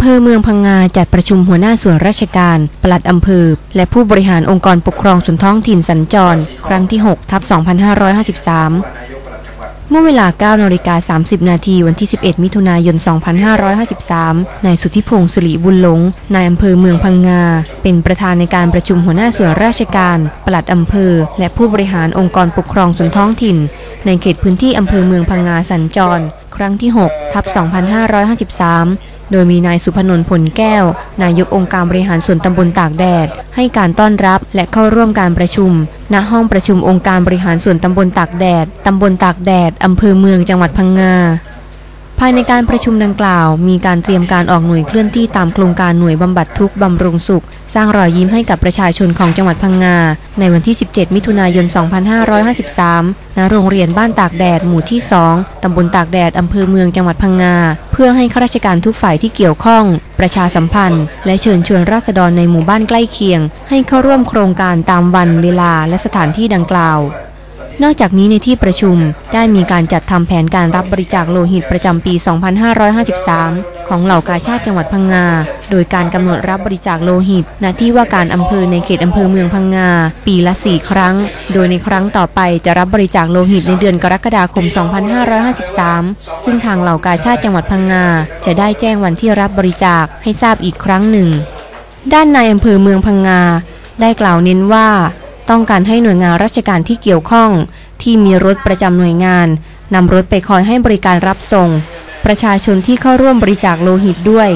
ำเภอเมืองพังงาจัดประชุมหัวหน้าส่วนราชการ ปลัดอำเภอ และผู้บริหารองค์กรปกครองส่วนท้องถิ่นสัญจร ครั้งที่ 6 ทับ 2553 เมื่อเวลา 9นาฬิกา30 นาทีวันที่ 11 มิถุนายน 2553 นายสุทธิพงศ์สุริบุญหลง นายอำเภอเมืองพังงา เป็นประธานในการประชุมหัวหน้าส่วนราชการ ปลัดอำเภอ และผู้บริหารองค์กรปกครองส่วนท้องถิ่น ในเขตพื้นที่อำเภอเมืองพังงาสัญจร ครั้งที่ 6 ทับ 2553 โดยมีนายสุพนนท์ผลแก้ว นายกองค์การบริหารส่วนตำบลตากแดด ให้การต้อนรับและเข้าร่วมการประชุม ณ ห้องประชุมองค์การบริหารส่วนตำบลตากแดด ตำบลตากแดด อำเภอเมืองจังหวัดพังงา ภายในการประชุมดังกล่าว มีการเตรียมการออกหน่วยเคลื่อนที่ตามโครงการหน่วยบำบัดทุกข์บำรุงสุข สร้างรอยยิ้มให้กับประชาชนของจังหวัดพังงา ในวันที่ 17 มิถุนายน 2553 ณ โรงเรียนบ้านตากแดดหมู่ที่ 2 ตำบลตากแดดอำเภอเมืองจังหวัดพังงา เพื่อให้ข้าราชการทุกฝ่ายที่เกี่ยวข้อง ประชาสัมพันธ์ และเชิญชวนราษฎรในหมู่บ้านใกล้เคียง ให้เข้าร่วมโครงการตามวันเวลาและสถานที่ดังกล่าว นอกจากนี้ในที่ประชุมได้มีการจัดทำแผนการรับบริจาคโลหิตประจำปี 2553 ของเหล่ากาชาติจังหวัดพังงา โดยการกำหนดรับบริจาคโลหิต ณ ที่ว่าการอำเภอในเขตอำเภอเมืองพังงา ปีละ 4 ครั้ง โดยในครั้งต่อไปจะรับบริจาคโลหิตในเดือนกรกฎาคม 2553 ซึ่งทางเหล่ากาชาติจังหวัดพังงา จะได้แจ้งวันที่รับบริจาคให้ทราบอีกครั้งหนึ่ง ด้านนายอำเภอเมืองพังงา ได้กล่าวเน้นว่า ต้องการให้หน่วยงานราชการที่เกี่ยวข้อง ที่มีรถประจำหน่วยงานนำรถไปคอยให้บริการรับส่ง ประชาชนที่เข้าร่วมบริจาคโลหิตด้วย